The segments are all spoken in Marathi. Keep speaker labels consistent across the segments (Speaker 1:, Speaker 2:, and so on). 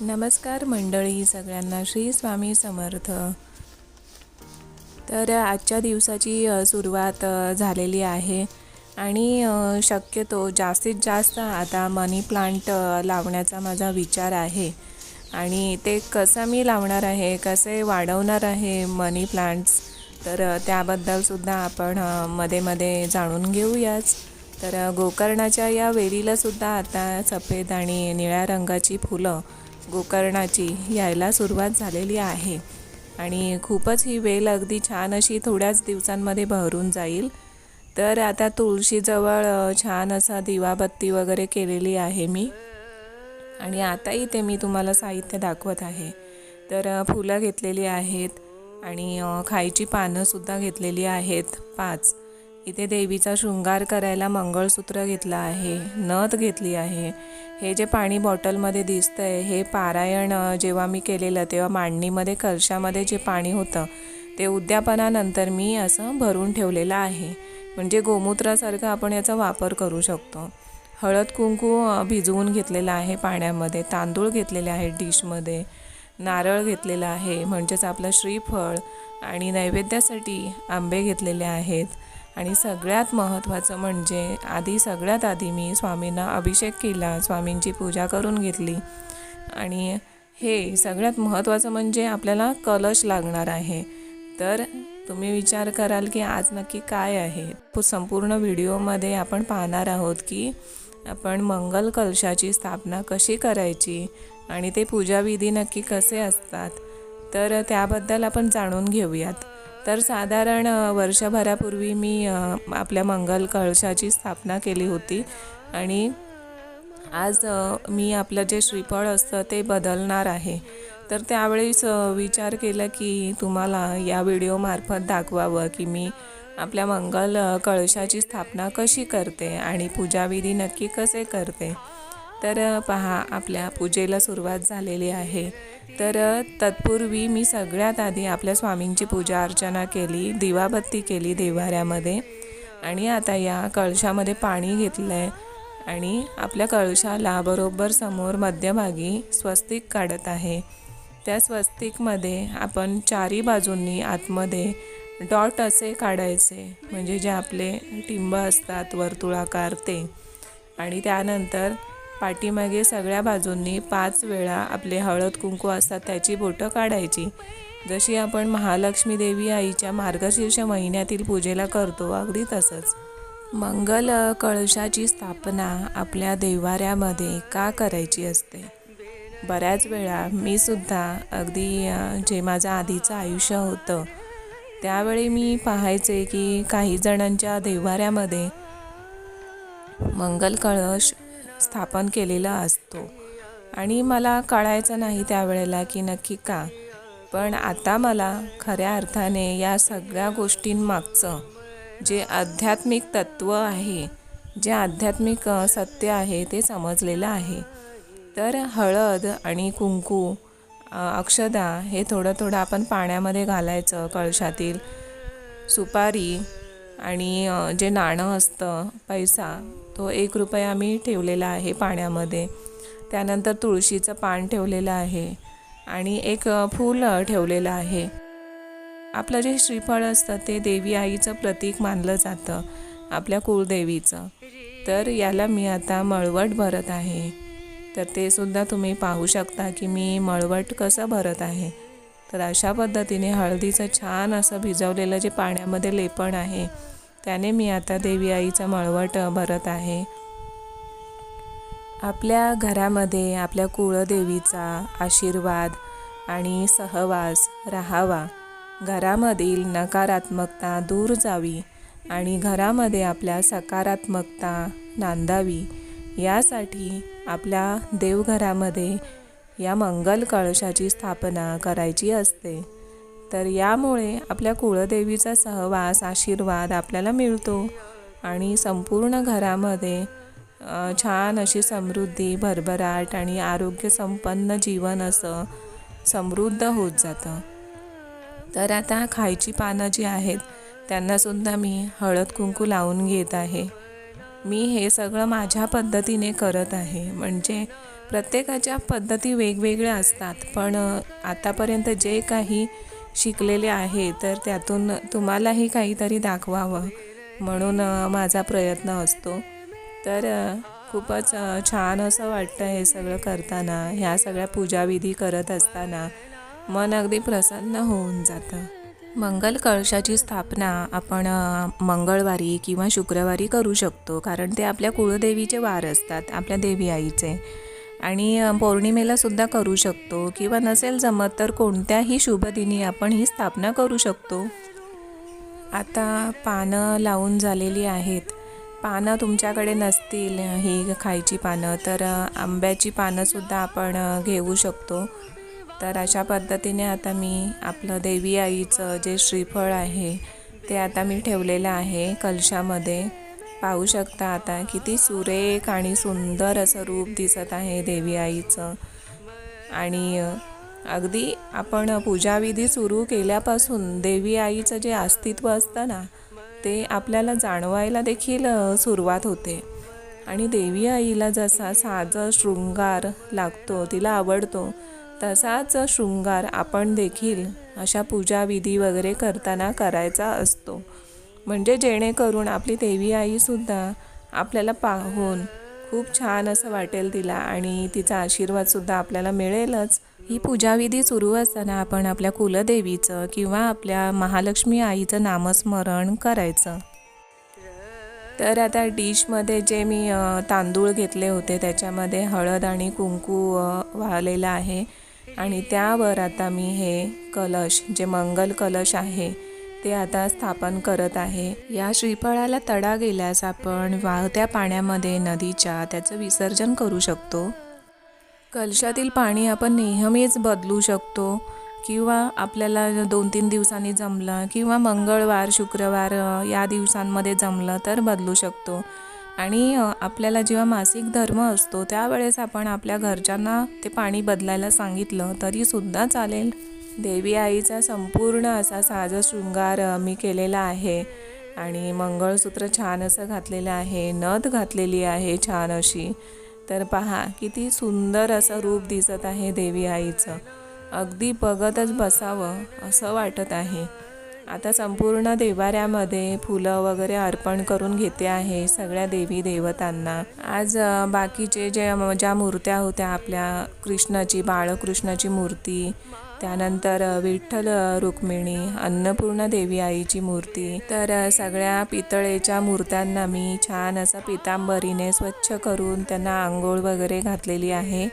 Speaker 1: नमस्कार मंडळी सगळ्यांना श्री स्वामी समर्थ. तर आजच्या दिवसाची सुरुवात झालेली आहे आणि शक्यतो जास्तीत जास्त आता मनी प्लांट लावण्याचा माझा विचार आहे. आणि ते कसं मी लावणार आहे कसे वाढवणार आहे मनी प्लांट्स तर त्याबद्दलसुद्धा आपण मध्ये मध्ये जाणून घेऊयाच. तर गोकर्णाच्या या वेलीलासुद्धा आता सफेद आणि निळ्या रंगाची फुलं गोकर्णाची यायला सुरुवात झालेली आहे. आणि खूपच ही वेल अगदी छान अशी थोड्याच दिवसांमध्ये बहरून जाईल. तर आता तुळशीजवळ छान असा दिवाबत्ती वगैरे केलेली आहे मी. आणि आताही ते मी तुम्हाला साहित्य दाखवत आहे. तर फुलं घेतलेली आहेत आणि खायची पानंसुद्धा घेतलेली आहेत पाच. इथे देवीचा शृंगार करायला मंगळसूत्र घेतलं आहे नथ घेतली आहे. हे जे पाणी बॉटलमध्ये दिसतं आहे हे पारायण जेव्हा मी केलेलं तेव्हा मांडणीमध्ये कलशामध्ये जे पाणी होतं ते उद्यापनानंतर मी असं भरून ठेवलेलं आहे. म्हणजे गोमूत्रासारखं आपण याचा वापर करू शकतो. हळद कुंकू भिजवून घेतलेलं आहे पाण्यामध्ये तांदूळ घेतलेले आहेत डिशमध्ये नारळ घेतलेला आहे म्हणजेच आपलं श्रीफळ आणि नैवेद्यासाठी आंबे घेतलेले आहेत. आणि सगळ्यात महत्त्वाचं म्हणजे आधी सगळ्यात आधी मी स्वामींना अभिषेक केला स्वामींची पूजा करून घेतली. आणि हे सगळ्यात महत्त्वाचं म्हणजे आपल्याला कलश लागणार आहे. तर तुम्ही विचार कराल की आज नक्की काय आहे? पु- संपूर्ण व्हिडिओमध्ये आपण पाहणार आहोत की आपण मंगल कलशाची स्थापना कशी करायची आणि ते पूजाविधी नक्की कसे असतात? तर त्याबद्दल आपण जाणून घेऊयात. तर साधारण वर्षभरापूर्वी मी आपल्या मंगल कळशाची स्थापना केली होती. आणि आज मी आपलं जे श्रीफळ असतं ते बदलणार आहे. तर त्यावेळेस विचार केला की तुम्हाला या व्हिडिओमार्फत दाखवावं की मी आपल्या मंगल कळशाची स्थापना कशी करते आणि पूजाविधी नक्की कसे करते. तर पहा आपल्या पूजेला सुरुवात झालेली आहे. तर तत्पूर्वी मी सगळ्यात आधी आपल्या स्वामींची पूजा अर्चना केली दिवाबत्ती केली देवाऱ्यामध्ये आणि आता या कळशामध्ये पाणी घेतलं आहे आणि आपल्या कळशाला बरोबर समोर मध्यभागी स्वस्तिक काढत आहे. त्या स्वस्तिकमध्ये आपण चारी बाजूंनी आतमध्ये डॉट असे काढायचे म्हणजे जे आपले टिंब असतात वर्तुळाकार ते. आणि त्यानंतर पाठीमागे सगळ्या बाजूंनी पाच वेळा आपले हळद कुंकू असतात त्याची बोटं काढायची. जशी आपण महालक्ष्मी देवी आईच्या मार्गशीर्ष महिन्यातील पूजेला करतो अगदी तसंच. मंगल कळशाची स्थापना आपल्या देवाऱ्यामध्ये का करायची असते? बऱ्याच वेळा मी सुद्धा अगदी जे माझं आधीचं आयुष्य होतं त्यावेळी मी पाहायचे की काही जणांच्या देवाऱ्यामध्ये मंगल कळश स्थापन केलेला असतो. आणि मला कळायचं नाही त्यावेळेला की नक्की का. पण आता मला खऱ्या अर्थाने या सगळ्या गोष्टींमागचं जे आध्यात्मिक तत्त्व आहे जे आध्यात्मिक सत्य आहे ते समजलेलं आहे. तर हळद आणि कुंकू अक्षदा हे थोडं थोडं आपण पाण्यामध्ये घालायचं कळशातील सुपारी आणि जे नाणं असतं पैसा तो एक रुपया मी ठेवलेला आहे पाण्यामध्ये. त्यानंतर तुळशीचं पान ठेवलेलं आहे आणि एक फूल ठेवलेलं आहे. आपलं जे श्रीफळ असतं ते देवी आईचं प्रतीक मानलं जातं आपल्या कुळदेवीचं. तर याला मी आता मळवट भरत आहे. तर ते सुद्धा तुम्ही पाहू शकता की मी मळवट कसं भरत आहे. तर अशा पद्धतीने हळदीचं छान असं भिजवलेलं जे पाण्यामध्ये लेपण आहे त्याने मी आता देवी आईचं मळवट भरत आहे. आपल्या घरामध्ये आपल्या कुळदेवीचा आशीर्वाद आणि सहवास राहावा. घरामधील नकारात्मकता दूर जावी आणि घरामध्ये आपल्या सकारात्मकता नांदावी. यासाठी आपल्या देवघरामध्ये या मंगल कळशाची स्थापना करायची असते. तर यामुळे आपल्या कुळदेवीचा सहवास आशीर्वाद आपल्याला मिळतो आणि संपूर्ण घरामध्ये छान अशी समृद्धी भरभराट आणि आरोग्यसंपन्न जीवन असं समृद्ध होत जातं. तर आता खायची पानं जी आहेत त्यांनासुद्धा मी हळद कुंकू लावून घेत आहे. मी हे सगळं माझ्या पद्धतीने करत आहे. म्हणजे प्रत्येकाच्या पद्धती वेगवेगळ्या असतात. पण आतापर्यंत जे काही शिकलेले आहे तर त्यातून तुम्हालाही काहीतरी दाखवावं म्हणून माझा प्रयत्न असतो. तर खूपच छान असं वाटतं हे सगळं करताना ह्या सगळ्या पूजाविधी करत असताना. मन अगदी प्रसन्न होऊन जातं. मंगल कळशाची स्थापना आपण मंगळवारी किंवा शुक्रवारी करू शकतो कारण ते आपल्या कुळदेवीचे वार असतात आपल्या देवी आईचे. आणि पौर्णिमेला सुद्धा करू शकतो. किंवा नसेल जमत तर कोणत्याही शुभदिनी आपण ही स्थापना करू शकतो. आता पानं लावून झालेली आहेत. पानं तुमच्याकडे नसतील ही खायची पानं. तर आंब्याची पानंसुद्धा आपण घेऊ शकतो. तर अशा पद्धतीने आता मी आपलं देवी आईचं जे श्रीफळ आहे ते आता मी ठेवलेलं आहे कलशामध्ये. पाहू शकता आता किती सुरेख आणि सुंदर असं रूप दिसत आहे देवी आईचं. आणि अगदी आपण पूजाविधी सुरू केल्यापासून देवी आईचं जे अस्तित्व असतं ना ते आपल्याला जाणवायला देखील सुरुवात होते. आणि देवी आईला जसा साज शृंगार लागतो तिला आवडतो तसाच शृंगार आपण देखील अशा पूजाविधी वगैरे करताना करायचा असतो. म्हणजे जेणेकरून आपली देवी आईसुद्धा आपल्याला पाहून खूप छान असं वाटेल तिला आणि तिचा आशीर्वादसुद्धा आपल्याला मिळेलच. ही पूजाविधी सुरू असताना आपण आपल्या कुलदेवीचं किंवा आपल्या महालक्ष्मी आईचं नामस्मरण करायचं. तर आता डिशमध्ये जे मी तांदूळ घेतले होते त्याच्यामध्ये हळद आणि कुंकू अ, वाहलेलं आहे. आणि त्यावर आता मी हे कलश जे मंगल कलश आहे ते आता स्थापन करत आहे. या श्रीफळाला तडा गेल्यास आपण वाहत्या पाण्यामध्ये नदीच्या त्याचं विसर्जन करू शकतो. कलशातील पाणी आपण नेहमीच बदलू शकतो. किंवा आपल्याला दोन तीन दिवसांनी जमलं किंवा मंगळवार शुक्रवार या दिवसांमध्ये जमलं तर बदलू शकतो. आणि आपल्याला जेव्हा मासिक धर्म असतो त्यावेळेस आपण आपल्या घरच्यांना ते पाणी बदलायला सांगितलं तरीसुद्धा चालेल. देवी आईचा संपूर्ण असा साज शृंगार मी केलेला आहे. आणि मंगळसूत्र छान असं घातलेलं आहे नथ घातलेली आहे छान अशी. तर पहा किती सुंदर असं रूप दिसत आहे देवी आईचं. अगदी बघतच बसावं असं वाटत आहे. आता संपूर्ण देवाऱ्यामध्ये फुलं वगैरे अर्पण करून घेते आहे सगळ्या देवी देवतांना. आज बाकीचे जे ज्या मूर्त्या होत्या आपल्या कृष्णाची बाळकृष्णाची मूर्ती त्यानंतर विठ्ठल रुक्मिणी अन्नपूर्णा देवी आईची मूर्ती तर सगळ्या पितळेच्या मूर्त्यांना मी छान असं पितांबरीने स्वच्छ करून त्यांना आंघोळ वगैरे घातलेली आहे.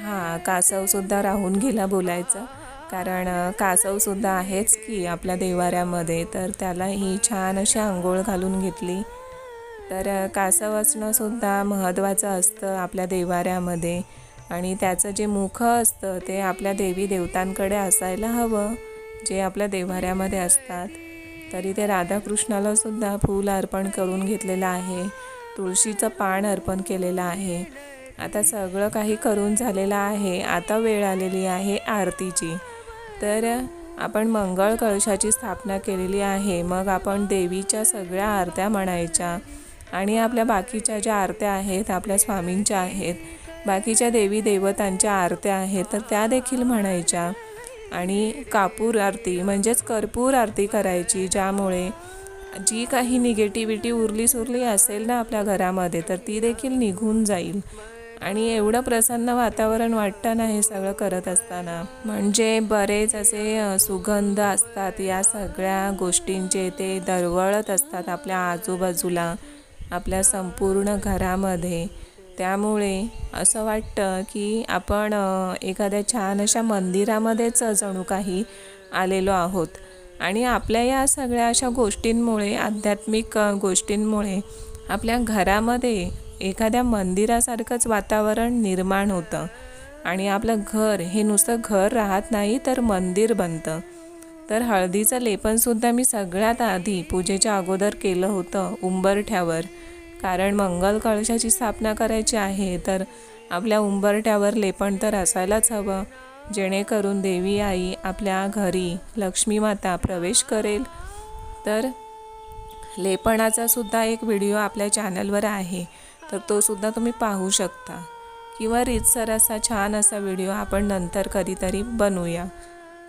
Speaker 1: हां कासवसुद्धा राहून गेला बोलायचं. कारण कासवसुद्धा आहेच की आपल्या देवाऱ्यामध्ये. तर त्यालाही छान अशी आंघोळ घालून घेतली. तर कासव असणंसुद्धा महत्त्वाचं असतं आपल्या देवाऱ्यामध्ये. आणि त्याचं जे मुख असतं ते आपल्या देवी देवतांकडे असायला हवं जे आपल्या देवाऱ्यामध्ये असतात. तरी ते राधाकृष्णालासुद्धा फूल अर्पण करून घेतलेलं आहे. तुळशीचं पान अर्पण केलेलं आहे. आता सगळं काही करून झालेलं आहे. आता वेळ आलेली आहे आरतीची. तर आपण मंगळ कळशाची स्थापना केलेली आहे. मग आपण देवीच्या सगळ्या आरत्या म्हणायच्या आणि आपल्या बाकीच्या ज्या आरत्या आहेत आपल्या स्वामींच्या आहेत बाकीच्या देवी देवतांच्या आरत्या आहेत तर त्या देखील म्हणायच्या. आणि कापूर आरती म्हणजेच कर्पूर आरती करायची ज्यामुळे जी काही निगेटिव्हिटी उरली सुरली असेल ना आपल्या घरामध्ये तर ती देखील निघून जाईल. आणि एवढं प्रसन्न वातावरण वाटतं ना हे सगळं करत असताना म्हणजे बरेच असे सुगंध असतात या सगळ्या गोष्टींचे ते दरवळत असतात आपल्या आजूबाजूला आपल्या संपूर्ण घरामध्ये. त्यामुळे असं वाटतं की आपण एखाद्या छान अशा मंदिरामध्येच जणू काही आलेलो आहोत. आणि आपल्या या सगळ्या अशा गोष्टींमुळे आध्यात्मिक गोष्टींमुळे आपल्या घरामध्ये एखाद्या मंदिरासारखंच वातावरण निर्माण होतं. आणि आपलं घर हे नुसतं घर राहत नाही तर मंदिर बनतं. तर हळदीचं लेपनसुद्धा मी सगळ्यात आधी पूजेच्या अगोदर केलं होतं उंबरठ्यावर. कारण मंगल कळशाची स्थापना करायची आहे तर आपल्या उंबरठ्यावर लेपण तर असायलाच हवं. जेणेकरून देवी आई आपल्या घरी लक्ष्मी माता प्रवेश करेल. तर लेपणाचा सुद्धा एक व्हिडिओ आपल्या चॅनलवर आहे. तर तो सुद्धा तुम्ही पाहू शकता. किंवा रीतसर असा छान असा व्हिडिओ आपण नंतर कधीतरी बनवूया.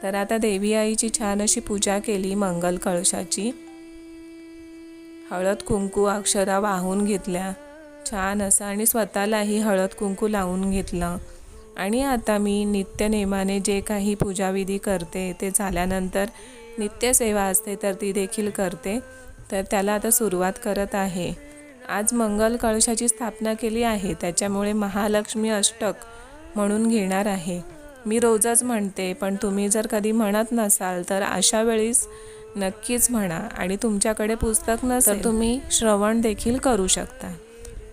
Speaker 1: तर आता देवी आईची छान अशी पूजा केली मंगल कळशाची हळद कुंकू अक्षरा वाहून घेतल्या. छान असं आणि स्वतःलाही हळद कुंकू लावून घेतलं. आणि आता मी नित्यनेमाने जे काही पूजाविधी करते ते झाल्यानंतर नित्यसेवा असते तर ती देखील करते. तर त्याला आता सुरुवात करत आहे. आज मंगल कळशाची स्थापना केली आहे. त्याच्यामुळे महालक्ष्मी अष्टक म्हणून घेणार आहे. मी रोजच म्हणते पण तुम्ही जर कधी म्हणत नसाल तर अशा वेळीस नक्कीच म्हणा आणि तुमच्याकडे पुस्तक नसेल तुम्ही श्रवण देखील करू शकता.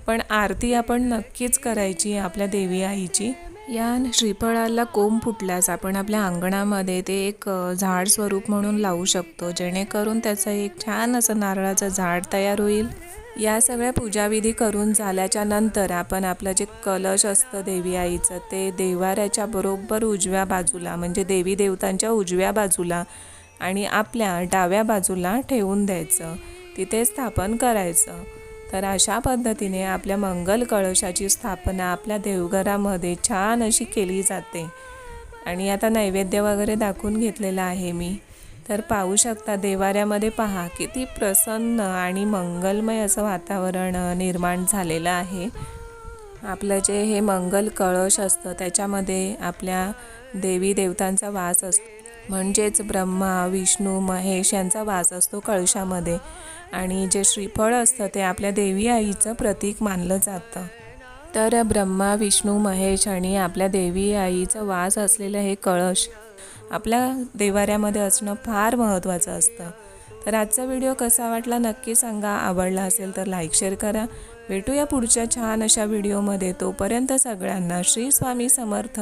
Speaker 1: पण आरती आपण नक्कीच करायची आपल्या देवी आईची. या श्रीफळाला कोंब फुटल्यास आपण आपल्या अंगणामध्ये ते एक झाड स्वरूप म्हणून लावू शकतो. जेणेकरून त्याचं एक छान असं नारळाचं झाड तयार होईल. या सगळ्या पूजाविधी करून झाल्याच्यानंतर आपण आपलं जे कलश असतं देवी आईचं ते देवाऱ्याच्या बरोबर उजव्या बाजूला म्हणजे देवी देवतांच्या उजव्या बाजूला आणि आपल्या डाव्या बाजूला ठेवून द्यायचं. तिथे स्थापन करायचं. तर अशा पद्धतीने आपल्या मंगल कळशाची स्थापना आपल्या देवघरामध्ये छान अशी केली जाते. आणि आता नैवेद्य वगैरे दाखवून घेतलेला आहे मी. तर पाहू शकता देवाऱ्यामध्ये पहा किती प्रसन्न आणि मंगलमय असं वातावरण निर्माण झालेलं आहे. आपलं जे हे मंगल कळश असतं त्याच्यामध्ये आपल्या देवी देवतांचा वास असतो. म्हणजेच ब्रह्मा विष्णू महेश यांचा वास असतो कळशामध्ये. आणि जे श्रीफळ असतं ते आपल्या देवी आईचं प्रतीक मानलं जातं. तर ब्रह्मा विष्णू महेश आणि आपल्या देवी आईचं वास असलेलं हे कळश आपल्या देवाऱ्यामध्ये असणं फार महत्त्वाचं असतं. तर आजचा व्हिडिओ कसा वाटला नक्की सांगा. आवडला असेल तर लाईक शेअर करा. भेटूया पुढच्या छान अशा व्हिडिओमध्ये. तोपर्यंत सगळ्यांना श्री स्वामी समर्थ.